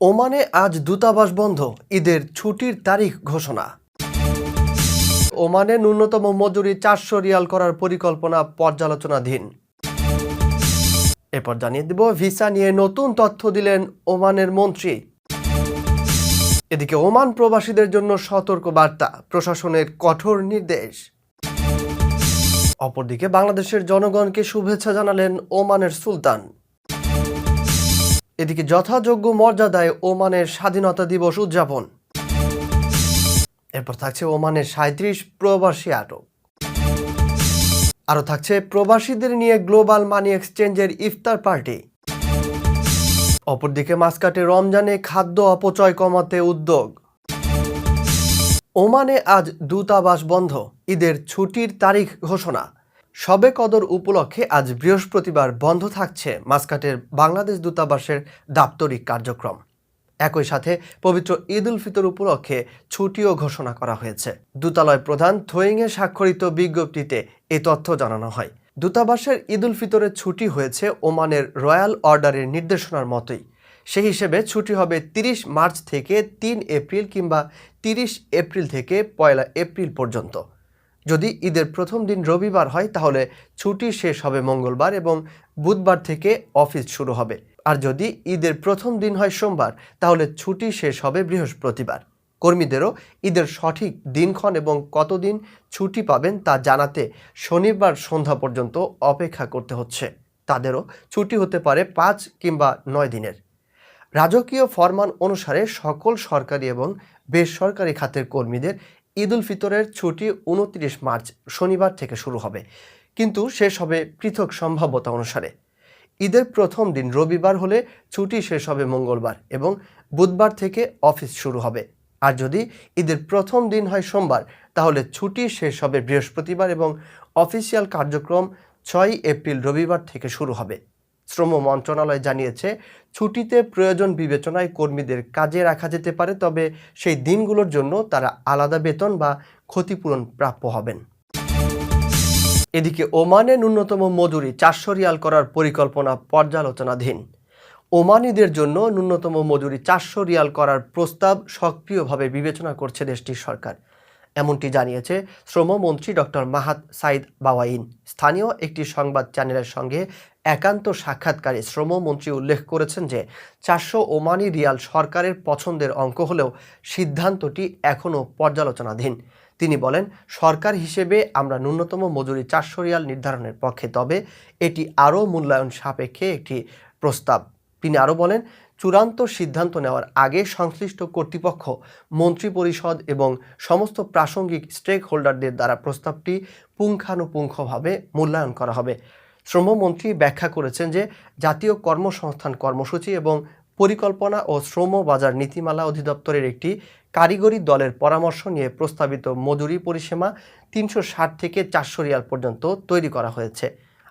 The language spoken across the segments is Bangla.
ওমানে আজ দূতাবাস বন্ধ, ঈদের ছুটির তারিখ ঘোষণা। ওমানে ন্যূনতম মজুরি চারশো রিয়াল করার পরিকল্পনা পর্যালোচনাধীন। এরপর জানিয়ে দেব, ভিসা নিয়ে নতুন তথ্য দিলেন ওমানের মন্ত্রী। এদিকে ওমান প্রবাসীদের জন্য সতর্ক বার্তা প্রশাসনের কঠোর নির্দেশ। অপরদিকে বাংলাদেশের জনগণকে শুভেচ্ছা জানালেন ওমানের সুলতান। এদিকে যথাযোগ্য মর্যাদায় ওমানের স্বাধীনতা দিবস উদযাপন। এরপর থাকছে ওমানের সাঁত্রিশ প্রবাসী আটক। আরও থাকছে প্রবাসীদের নিয়ে গ্লোবাল মানি এক্সচেঞ্জের ইফতার পার্টি। অপরদিকে মাসকাটে রমজানে খাদ্য অপচয় কমাতে উদ্যোগ। ওমানে আজ দূতাবাস বন্ধ, ঈদের ছুটির তারিখ ঘোষণা। সবে কদর উপলক্ষে আজ বৃহস্পতিবার বন্ধ থাকছে মাসকাটের বাংলাদেশ দূতাবাসের দাপ্তরিক কার্যক্রম। একই সাথে পবিত্র ঈদ উল ফিতর উপলক্ষে ছুটিও ঘোষণা করা হয়েছে। দূতালয় প্রধান থোয়িংয়ে স্বাক্ষরিত বিজ্ঞপ্তিতে এ তথ্য জানানো হয়। দূতাবাসের ঈদ উল ফিতরের ছুটি হয়েছে ওমানের রয়্যাল অর্ডারের নির্দেশনার মতোই। সেই হিসেবে ছুটি হবে তিরিশ মার্চ থেকে তিন এপ্রিল কিংবা তিরিশ এপ্রিল থেকে পয়লা এপ্রিল পর্যন্ত। যদি ঈদের প্রথম দিন রবিবার হয়, তাহলে ছুটি শেষ হবে মঙ্গলবার এবং বুধবার থেকে অফিস শুরু হবে। আর যদি ঈদের প্রথম দিন হয় সোমবার, তাহলে ছুটি শেষ হবে বৃহস্পতিবার। কর্মীদেরও ঈদের সঠিক দিনক্ষণ এবং কতদিন ছুটি পাবেন তা জানাতে শনিবার সন্ধ্যা পর্যন্ত অপেক্ষা করতে হচ্ছে। তাদেরও ছুটি হতে পারে পাঁচ কিংবা নয় দিনের। রাজকীয় ফরমান অনুসারে সকল সরকারি এবং বেসরকারি খাতের কর্মীদের ঈদ উল ফিতরের ছুটি উনত্রিশ মার্চ শনিবার থেকে শুরু হবে, কিন্তু শেষ হবে পৃথক সম্ভাব্যতা অনুসারে। ঈদের প্রথম দিন রবিবার হলে ছুটি শেষ হবে মঙ্গলবার এবং বুধবার থেকে অফিস শুরু হবে। আর যদি ঈদের প্রথম দিন হয় সোমবার, তাহলে ছুটি শেষ হবে বৃহস্পতিবার এবং অফিসিয়াল কার্যক্রম ছয় এপ্রিল রবিবার থেকে শুরু হবে। শ্রম মন্ত্রণালয় জানিয়েছে, ছুটিতে প্রয়োজন বিবেচনায় কর্মীদের কাজে রাখা যেতে পারে, তবে সেই দিনগুলোর জন্য তারা আলাদা বেতন বা ক্ষতিপূরণ প্রাপ্য হবেন। এদিকে ওমানে ন্যূনতম মজুরি চারশো রিয়াল করার পরিকল্পনা পর্যালোচনাধীন। ওমানিদের জন্য ন্যূনতম মজুরি চারশো রিয়াল করার প্রস্তাব সক্রিয়ভাবে বিবেচনা করছে দেশটির সরকার। এমনটি জানিয়েছে শ্রমমন্ত্রী ডক্টর মাহাত সাইদ বাওয়াইন। স্থানীয় একটি সংবাদ চ্যানেলের সঙ্গে একান্ত সাক্ষাৎকারে শ্রমমন্ত্রী উল্লেখ করেছেন যে, চারশো ওমানি রিয়াল সরকারের পছন্দের অঙ্ক হলেও সিদ্ধান্তটি এখনও পর্যালোচনাধীন। তিনি বলেন, সরকার হিসেবে আমরা ন্যূনতম মজুরি চারশো রিয়াল নির্ধারণের পক্ষে, তবে এটি আরও মূল্যায়ন সাপেক্ষে একটি প্রস্তাব। তিনি আরও বলেন চূড়ান্ত সিদ্ধান্ত নেওয়ার আগে সংশ্লিষ্ট কর্তৃপক্ষ, মন্ত্রিপরিষদ এবং সমস্ত প্রাসঙ্গিক স্টেক হোল্ডারদের দ্বারা প্রস্তাবটি পুঙ্খানুপুঙ্খভাবে মূল্যায়ন করা হবে। শ্রমমন্ত্রী ব্যাখ্যা করেছেন যে, জাতীয় কর্মসংস্থান কর্মসূচি এবং পরিকল্পনা ও শ্রম বাজার নীতিমালা অধিদপ্তরের একটি কারিগরি দলের পরামর্শ নিয়ে প্রস্তাবিত মজুরি পরিসীমা তিনশো ষাট থেকে চারশো রিয়াল পর্যন্ত তৈরি করা হয়েছে।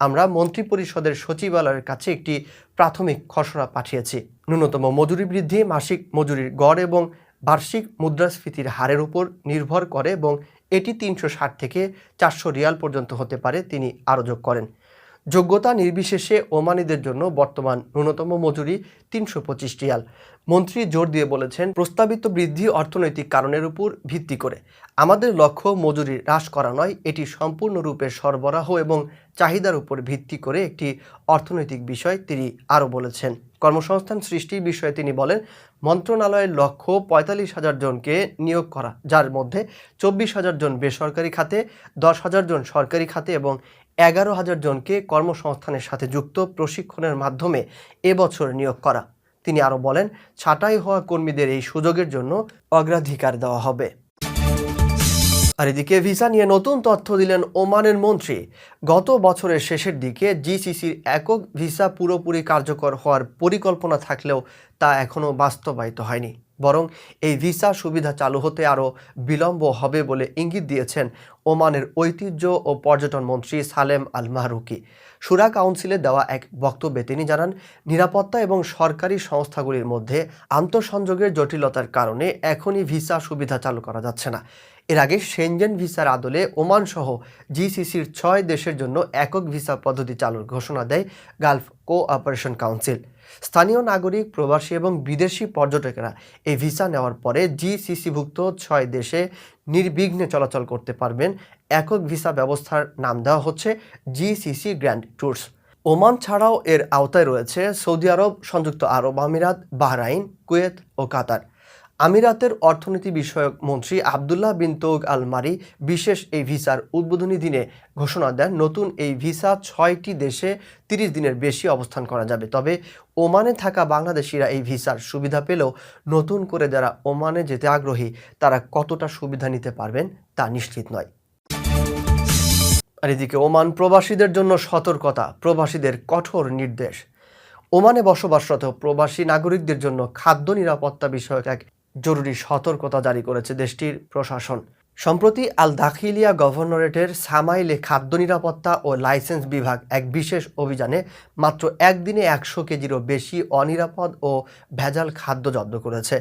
আমরা মন্ত্রিপরিষদের সচিবালয়ের কাছে একটি প্রাথমিক খসড়া পাঠিয়েছি। ন্যূনতম মজুরি বৃদ্ধি, মাসিক মজুরির গড় এবং বার্ষিক মুদ্রাস্ফীতির হারের উপর নির্ভর করে এবং এটি তিনশো ষাট থেকে চারশো রিয়াল পর্যন্ত হতে পারে, তিনি আরও যোগ করেন। যোগ্যতা নির্বিশেষে ওমানিদের জন্য বর্তমান ন্যূনতম মজুরি তিনশো পঁচিশ রিয়াল মন্ত্রী জোর দিয়ে বলেছেন, প্রস্তাবিত বৃদ্ধি অর্থনৈতিক কারণের উপর ভিত্তি করে। আমাদের লক্ষ্য মজুরি হ্রাস করা নয়, এটি সম্পূর্ণরূপে সরবরাহ এবং চাহিদার উপর ভিত্তি করে একটি অর্থনৈতিক বিষয়, তিনি আরও বলেছেন। কর্মসংস্থান সৃষ্টির বিষয়ে তিনি বলেন, মন্ত্রণালয়ের লক্ষ্য পঁয়তাল্লিশ হাজার জনকে নিয়োগ করা, যার মধ্যে চব্বিশ হাজার জন বেসরকারি খাতে, দশ হাজার জন সরকারি খাতে এবং এগারো হাজার জনকে কর্মসংস্থানের সাথে যুক্ত প্রশিক্ষণের মাধ্যমে এবছর নিয়োগ করা। তিনি আরও বলেন, ছাঁটাই হওয়া কর্মীদের এই সুযোগের জন্য অগ্রাধিকার দেওয়া হবে। আর এদিকে ভিসা নিয়ে নতুন তথ্য দিলেন ওমানের মন্ত্রী। গত বছরের শেষের দিকে জিসিসির একক ভিসা পুরোপুরি কার্যকর হওয়ার পরিকল্পনা থাকলেও তা এখনও বাস্তবায়িত হয়নি। বরং এই ভিসা সুবিধা চালু হতে আরও বিলম্ব হবে বলে ইঙ্গিত দিয়েছেন ওমানের ঐতিহ্য ও পর্যটন মন্ত্রী সালেম আল মাহরুকি সুরা কাউন্সিলে দেওয়া এক বক্তব্যে তিনি জানান, নিরাপত্তা এবং সরকারি সংস্থাগুলির মধ্যে আন্তঃসংযোগের জটিলতার কারণে এখনই ভিসা সুবিধা চালু করা যাচ্ছে না। এর আগে সেনজেন ভিসার আদলে ওমান সহ জিসিসির ছয় দেশের জন্য একক ভিসা পদ্ধতি চালুর ঘোষণা দেয় গালফ কোঅপারেশন কাউন্সিল স্থানীয় নাগরিক, প্রবাসী এবং বিদেশি পর্যটকেরা এই ভিসা নেওয়ার পরে জিসিসিভুক্ত ছয় দেশে নির্বিঘ্নে চলাচল করতে পারবেন। একক ভিসা ব্যবস্থার নাম দেওয়া হচ্ছে জিসিসি গ্র্যান্ড ট্যুরস ওমান ছাড়াও এর আওতায় রয়েছে সৌদি আরব, সংযুক্ত আরব আমিরাত, বাহরাইন, কুয়েত ও কাতার। আমিরাতের অর্থনীতি বিষয়ক মন্ত্রী আবদুল্লাহ বিন তৌগ আল মারি বিশেষ এই ভিসার উদ্বোধনী দিনে ঘোষণা দেন, নতুন এই ভিসা ছয়টি দেশে তিরিশ দিনের বেশি অবস্থান করা যাবে। তবে ওমানে থাকা বাংলাদেশিরা এই ভিসার সুবিধা পেলেও নতুন করে যারা ওমানে যেতে আগ্রহী, তারা কতটা সুবিধা নিতে পারবেন তা নিশ্চিত নয়। আর এদিকে ওমান প্রবাসীদের জন্য সতর্কতা, প্রবাসীদের কঠোর নির্দেশ। ওমানে বসবাসরত প্রবাসী নাগরিকদের জন্য খাদ্য নিরাপত্তা বিষয়ক এক জরুরি সতর্কতা জারি করেছে দেশটির প্রশাসন। সম্প্রতি আল দাখিলিয়া গভর্নরেটের সামাইলে খাদ্য নিরাপত্তা ও লাইসেন্স বিভাগ এক বিশেষ অভিযানে মাত্র একদিনে একশো কেজিরও বেশি অনিরাপদ ও ভেজাল খাদ্য জব্দ করেছে।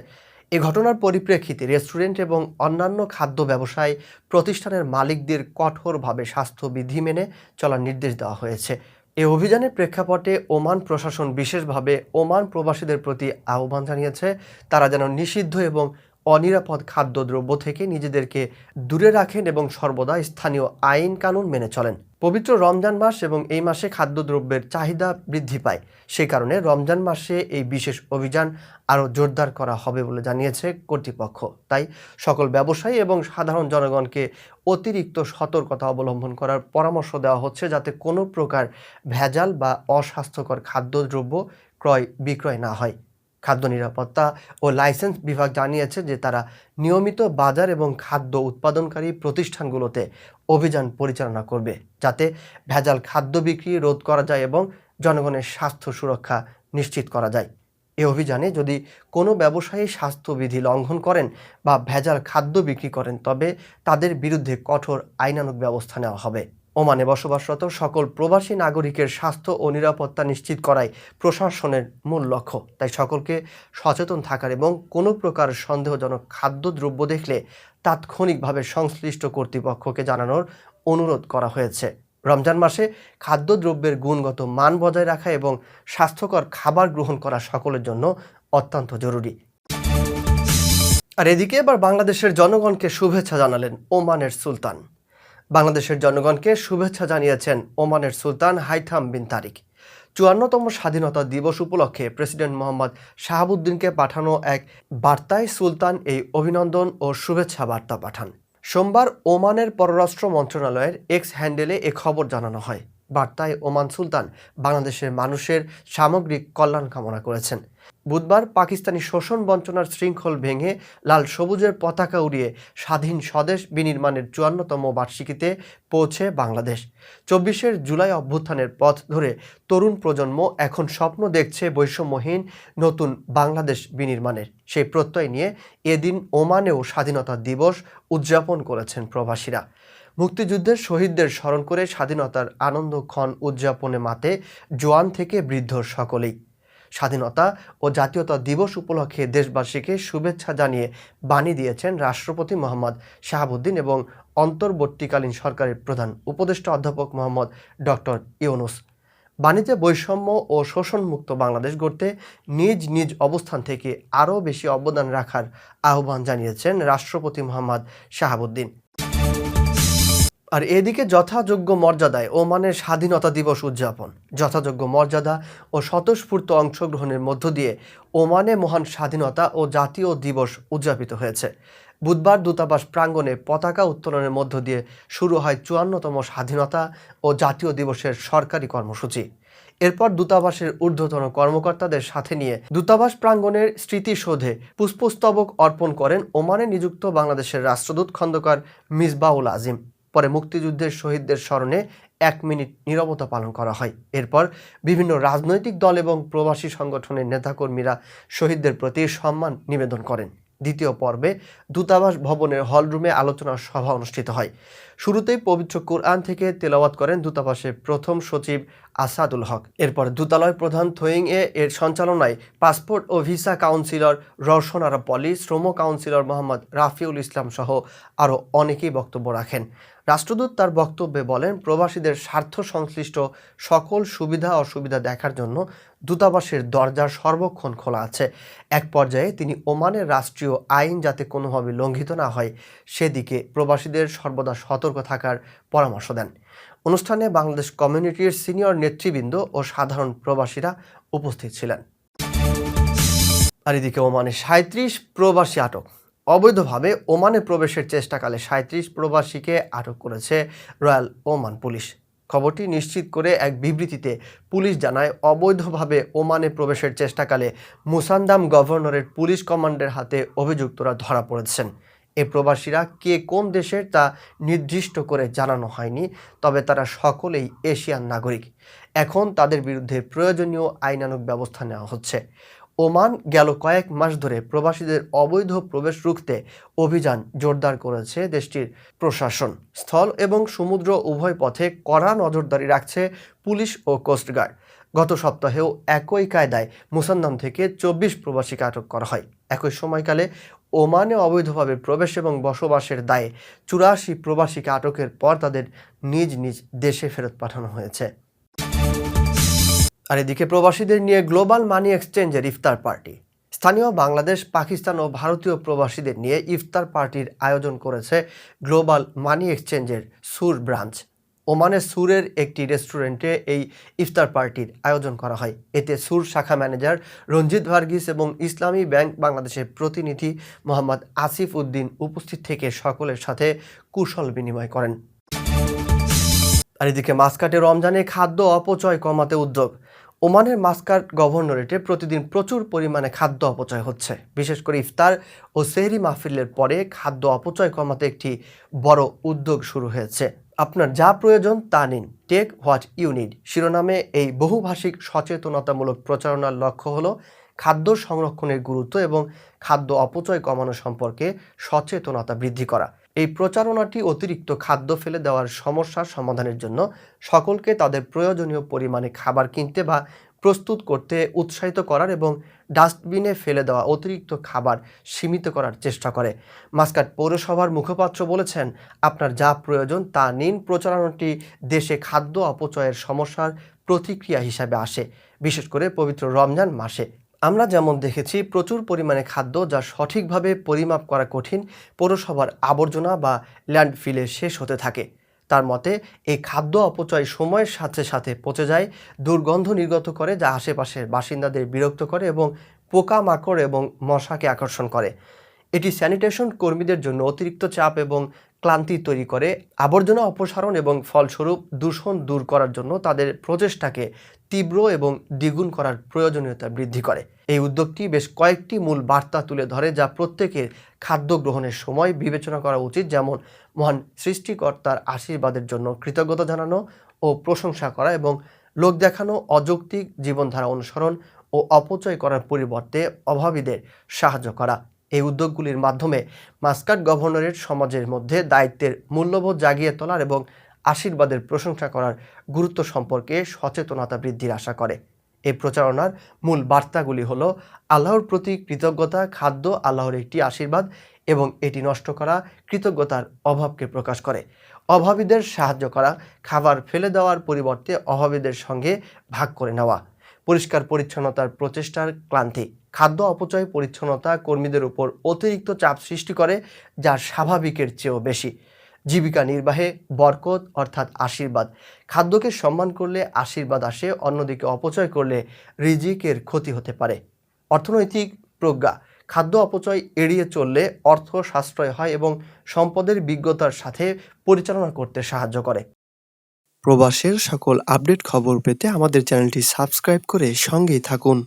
এ ঘটনার পরিপ্রেক্ষিতে রেস্টুরেন্ট এবং অন্যান্য খাদ্য ব্যবসায় প্রতিষ্ঠানের মালিকদের কঠোরভাবে স্বাস্থ্যবিধি মেনে চলার নির্দেশ দেওয়া হয়েছে। এই অভিযানের প্রেক্ষাপটে ওমান প্রশাসন বিশেষভাবে ওমান প্রবাসীদের প্রতি আহ্বান জানিয়েছে। তারা যেন নিষিদ্ধ এবং অনিরাপদ খাদ্যদ্রব্য থেকে নিজেদেরকে দূরে রাখেন এবং সর্বদা স্থানীয় আইন কানুন মেনে চলেন। পবিত্র রমজান মাস এবং এই মাসে খাদ্যদ্রব্যের চাহিদা বৃদ্ধি পায়। সেই কারণে রমজান মাসে এই বিশেষ অভিযান আরও জোরদার করা হবে বলে জানিয়েছে কর্তৃপক্ষ। তাই সকল ব্যবসায়ী এবং সাধারণ জনগণকে অতিরিক্ত সতর্কতা অবলম্বন করার পরামর্শ দেওয়া হচ্ছে যাতে কোনো প্রকার ভেজাল বা অস্বাস্থ্যকর খাদ্যদ্রব্য ক্রয় বিক্রয় না হয়। খাদ্য নিরাপত্তা ও লাইসেন্স বিভাগ জানিয়েছে যে তারা নিয়মিত বাজার এবং খাদ্য উৎপাদনকারী প্রতিষ্ঠানগুলোতে অভিযান পরিচালনা করবে, যাতে ভেজাল খাদ্য বিক্রি রোধ করা যায় এবং জনগণের স্বাস্থ্য সুরক্ষা নিশ্চিত করা যায়। এই অভিযানে যদি কোনো ব্যবসায়ী স্বাস্থ্যবিধি লঙ্ঘন করেন বা ভেজাল খাদ্য বিক্রি করেন, তবে তাদের বিরুদ্ধে কঠোর আইনানুগ ব্যবস্থা নেওয়া হবে। ওমানে বসবাসরত সকল প্রবাসী নাগরিকের স্বাস্থ্য ও নিরাপত্তা নিশ্চিত করাই প্রশাসনের মূল লক্ষ্য। তাই সকলকে সচেতন থাকার এবং কোনো প্রকার সন্দেহজনক খাদ্যদ্রব্য দেখলে তাৎক্ষণিকভাবে সংশ্লিষ্ট কর্তৃপক্ষকে জানানোর অনুরোধ করা হয়েছে। রমজান মাসে খাদ্যদ্রব্যের গুণগত মান বজায় রাখা এবং স্বাস্থ্যকর খাবার গ্রহণ করা সকলের জন্য অত্যন্ত জরুরি। আর এদিকে এবার বাংলাদেশের জনগণকে শুভেচ্ছা জানালেন ওমানের সুলতান। বাংলাদেশের জনগণকে শুভেচ্ছা জানিয়েছেন ওমানের সুলতান হাইথাম বিন তারিক। চুয়ান্নতম স্বাধীনতা দিবস উপলক্ষে প্রেসিডেন্ট মোহাম্মদ শাহাবুদ্দিনকে পাঠানো এক বার্তায় সুলতান এই অভিনন্দন ও শুভেচ্ছা বার্তা পাঠান। সোমবার ওমানের পররাষ্ট্র মন্ত্রণালয়ের এক্স হ্যান্ডেলে এ খবর জানানো হয়। বার্তায় ওমান সুলতান বাংলাদেশের মানুষের সামগ্রিক কল্যাণ কামনা করেছেন। বুধবার পাকিস্তানি শোষণ বঞ্চনার শৃঙ্খল ভেঙে লাল সবুজের পতাকা উড়িয়ে স্বাধীন স্বদেশ বিনির্মাণের চুয়ান্নতম বার্ষিকীতে পৌঁছে বাংলাদেশ। চব্বিশের জুলাই অভ্যুত্থানের পথ ধরে তরুণ প্রজন্ম এখন স্বপ্ন দেখছে বৈষম্যহীন নতুন বাংলাদেশ বিনির্মাণের। সেই প্রত্যয় নিয়ে এদিন ওমানেও স্বাধীনতা দিবস উদযাপন করেছেন প্রবাসীরা। মুক্তিযুদ্ধের শহীদদের স্মরণ করে স্বাধীনতার আনন্দক্ষণ উদযাপনে মাতে জোয়ান থেকে বৃদ্ধ সকলেই। স্বাধীনতা ও জাতীয়তা দিবস উপলক্ষে দেশবাসীকে শুভেচ্ছা জানিয়ে বাণী দিয়েছেন রাষ্ট্রপতি মোহাম্মদ শাহাবুদ্দিন এবং অন্তর্বর্তীকালীন সরকারের প্রধান উপদেষ্টা অধ্যাপক মোহাম্মদ ডক্টর ইউনুস। বাণিজ্যে বৈষম্য ও শোষণমুক্ত বাংলাদেশ গড়তে নিজ নিজ অবস্থান থেকে আরও বেশি অবদান রাখার আহ্বান জানিয়েছেন রাষ্ট্রপতি মোহাম্মদ শাহাবুদ্দিন। আর এদিকে যথাযোগ্য মর্যাদায় ওমানের স্বাধীনতা দিবস উদযাপন। যথাযোগ্য মর্যাদা ও স্বতঃস্ফূর্ত অংশগ্রহণের মধ্য দিয়ে ওমানে মহান স্বাধীনতা ও জাতীয় দিবস উদযাপিত হয়েছে। বুধবার দূতাবাস প্রাঙ্গণে পতাকা উত্তোলনের মধ্য দিয়ে শুরু হয় চুয়ান্নতম স্বাধীনতা ও জাতীয় দিবসের সরকারি কর্মসূচি। এরপর দূতাবাসের ঊর্ধ্বতন কর্মকর্তাদের সাথে নিয়ে দূতাবাস প্রাঙ্গণের স্মৃতিসৌধে পুষ্পস্তবক অর্পণ করেন ওমানে নিযুক্ত বাংলাদেশের রাষ্ট্রদূত খন্দকার মিসবাউল আজিম। পরে মুক্তিযুদ্ধের শহীদদের স্মরণে এক মিনিট নিরবতা পালন করা হয়। এরপর বিভিন্ন রাজনৈতিক দল এবং প্রবাসী সংগঠনের নেতাকর্মীরা শহীদদের প্রতি সম্মান নিবেদন করেন। দ্বিতীয় পর্বে দূতাবাস ভবনের হলরুমে আলোচনা সভা অনুষ্ঠিত হয়। শুরুতেই পবিত্র কোরআন থেকে তেলাওয়াত করেন দূতাবাসের প্রথম সচিব আসাদুল হক। এরপর দূতালয় প্রধান থোয়িং এ এর সঞ্চালনায় পাসপোর্ট ও ভিসা কাউন্সিলর রওশন আরা পলি শ্রম কাউন্সিলর মোহাম্মদ রাফিউল ইসলাম সহ আরও অনেকেই বক্তব্য রাখেন। রাষ্ট্রদূত তার বক্তব্যে বলেন, প্রবাসীদের স্বার্থ সংশ্লিষ্ট সকল সুবিধা অসুবিধা দেখার জন্য দূতাবাসের দরজা সর্বক্ষণ খোলা আছে। এক পর্যায়ে তিনি ওমানের রাষ্ট্রীয় আইন যাতে কোনোভাবে লঙ্ঘিত না হয়, সেদিকে প্রবাসীদের সর্বদা সতর্ক থাকার পরামর্শ দেন। অনুষ্ঠানে বাংলাদেশ কমিউনিটির সিনিয়র নেতৃবৃন্দ ও সাধারণ প্রবাসীরা উপস্থিত ছিলেন। আর এদিকে ওমানে সাঁত্রিশ প্রবাসী আটক। অবৈধভাবে ওমানে প্রবেশের চেষ্টাকালে সাঁত্রিশ প্রবাসীকে আটক করেছে রয়্যাল ওমান পুলিশ। খবরটি নিশ্চিত করে এক বিবৃতিতে পুলিশ জানায়, অবৈধভাবে ওমানে প্রবেশের চেষ্টাকালে মুসান্দাম গভর্নরের পুলিশ কমান্ডের হাতে অভিযুক্তরা ধরা পড়েছেন। এ প্রবাসীরা কে কোন দেশের তা নির্দিষ্ট করে জানানো হয়নি, তবে তারা সকলেই এশিয়ান নাগরিক। এখন তাদের বিরুদ্ধে প্রয়োজনীয় আইনানুগ ব্যবস্থা নেওয়া হচ্ছে। ওমান গেল কয়েক মাস ধরে প্রবাসীদের অবৈধ প্রবেশ রুখতে অভিযান জোরদার করেছে দেশটির প্রশাসন। স্থল এবং সমুদ্র উভয় পথে কড়া নজরদারি রাখছে পুলিশ ও কোস্টগার্ড। গত সপ্তাহেও একই কায়দায় মুসান্দাম থেকে চব্বিশ প্রবাসীকে আটক করা হয়। একই সময়কালে ওমানে অবৈধভাবে প্রবেশ এবং বসবাসের দায়ে চুরাশি প্রবাসীকে আটকের পর তাদের নিজ নিজ দেশে ফেরত পাঠানো হয়েছে। আর এদিকে প্রবাসীদের নিয়ে গ্লোবাল মানি এক্সচেঞ্জের ইফতার পার্টি। স্থানীয় বাংলাদেশ, পাকিস্তান ও ভারতীয় প্রবাসীদের নিয়ে ইফতার পার্টির আয়োজন করেছে গ্লোবাল মানি এক্সচেঞ্জের সুর ব্রাঞ্চ। ওমানের সুরের একটি রেস্টুরেন্টে এই ইফতার পার্টির আয়োজন করা হয়। এতে সুর শাখা ম্যানেজার রঞ্জিত ভার্গিস এবং ইসলামী ব্যাংক বাংলাদেশের প্রতিনিধি মোহাম্মদ আসিফ উদ্দিন উপস্থিত থেকে সকলের সাথে কুশল বিনিময় করেন। আর এদিকে মাসকাটে রমজানে খাদ্য অপচয় কমাতে উদ্যোগ। ওমানের মাস্কাট গভর্নরেটে প্রতিদিন প্রচুর পরিমাণে খাদ্য অপচয় হচ্ছে। বিশেষ করে ইফতার ও সেহরি মাহফিলের পরে খাদ্য অপচয় কমাতে একটি বড় উদ্যোগ শুরু হয়েছে। আপনার যা প্রয়োজন তা নিন। টেক হোয়াট ইউনিট শিরোনামে এই বহুভাষিক সচেতনতামূলক প্রচারণার লক্ষ্য হলো খাদ্য সংরক্ষণের গুরুত্ব এবং খাদ্য অপচয় কমানো সম্পর্কে সচেতনতা বৃদ্ধি করা। এই প্রচারণাটি অতিরিক্ত খাদ্য ফেলে দেওয়ার সমস্যার সমাধানের জন্য সকলকে তাদের প্রয়োজনীয় পরিমাণে খাবার কিনতে বা প্রস্তুত করতে উৎসাহিত করার এবং ডাস্টবিনে ফেলে দেওয়া অতিরিক্ত খাবার সীমিত করার চেষ্টা করে। মাস্কাট পৌরসভার মুখপাত্র বলেছেন, আপনার যা প্রয়োজন তা নিন। প্রচারণাটি দেশে খাদ্য অপচয়ের সমস্যার প্রতিক্রিয়া হিসাবে আসে, বিশেষ করে পবিত্র রমজান মাসে। আমরা যেমন দেখেছি, প্রচুর পরিমাণে খাদ্য যা সঠিকভাবে পরিমাপ করা কঠিন পৌরসভার আবর্জনা বা ল্যান্ডফিলে শেষ হতে থাকে। তার মতে এই খাদ্য অপচয় সময়ের সাথে সাথে পচে যায়, দুর্গন্ধ নির্গত করে যা আশেপাশের বাসিন্দাদের বিরক্ত করে এবং পোকামাকড় এবং মশাকে আকর্ষণ করে। এটি স্যানিটেশন কর্মীদের জন্য অতিরিক্ত চাপ এবং ক্লান্তি তৈরি করে আবর্জনা অপসারণ এবং ফলস্বরূপ দূষণ দূর করার জন্য তাদের প্রচেষ্টাকে তীব্র এবং দ্বিগুণ করার প্রয়োজনীয়তা বৃদ্ধি করে। এই উদ্যোগটি বেশ কয়েকটি মূল বার্তা তুলে ধরে যা প্রত্যেকের খাদ্য গ্রহণের সময় বিবেচনা করা উচিত, যেমন মহান সৃষ্টিকর্তার আশীর্বাদের জন্য কৃতজ্ঞতা জানানো ও প্রশংসা করা এবং লোক দেখানো অযৌক্তিক জীবনধারা অনুসরণ ও অপচয় করার পরিবর্তে অভাবীদের সাহায্য করা। এই উদ্যোগগুলির মাধ্যমে মাস্কাট গভর্নরের সমাজের মধ্যে দায়িত্বের মূল্যবোধ জাগিয়ে তোলার এবং আশীর্বাদের প্রশংসা করার গুরুত্ব সম্পর্কে সচেতনতা বৃদ্ধির আশা করে। এই প্রচারণার মূল বার্তাগুলি হল আল্লাহর প্রতি কৃতজ্ঞতা, খাদ্য, আল্লাহর একটি আশীর্বাদ এবং এটি নষ্ট করা কৃতজ্ঞতার অভাবকে প্রকাশ করে। অভাবীদের সাহায্য করা, খাবার ফেলে দেওয়ার পরিবর্তে অভাবীদের সঙ্গে ভাগ করে নেওয়া পরিষ্কার পরিচ্ছন্নতার প্রচেষ্টার ক্লান্তি। খাদ্য অপচয়, পরিচ্ছন্নতা কর্মীদের উপর অতিরিক্ত চাপ সৃষ্টি করে যা স্বাভাবিকের চেয়েও বেশি। জীবিকা নির্বাহে বরকত অর্থাৎ আশীর্বাদ। খাদ্যকে সম্মান করলে আশীর্বাদ আসে, অন্যদিকে অপচয় করলে রিজিকের ক্ষতি হতে পারে। অর্থনৈতিক প্রজ্ঞা। খাদ্য অপচয় এড়িয়ে চললে অর্থ সাশ্রয় হয় এবং সম্পদের বিজ্ঞতার সাথে পরিচালনা করতে সাহায্য করে। প্রবাসের সকল আপডেট খবর পেতে আমাদের চ্যানেলটি সাবস্ক্রাইব করে সঙ্গেই থাকুন।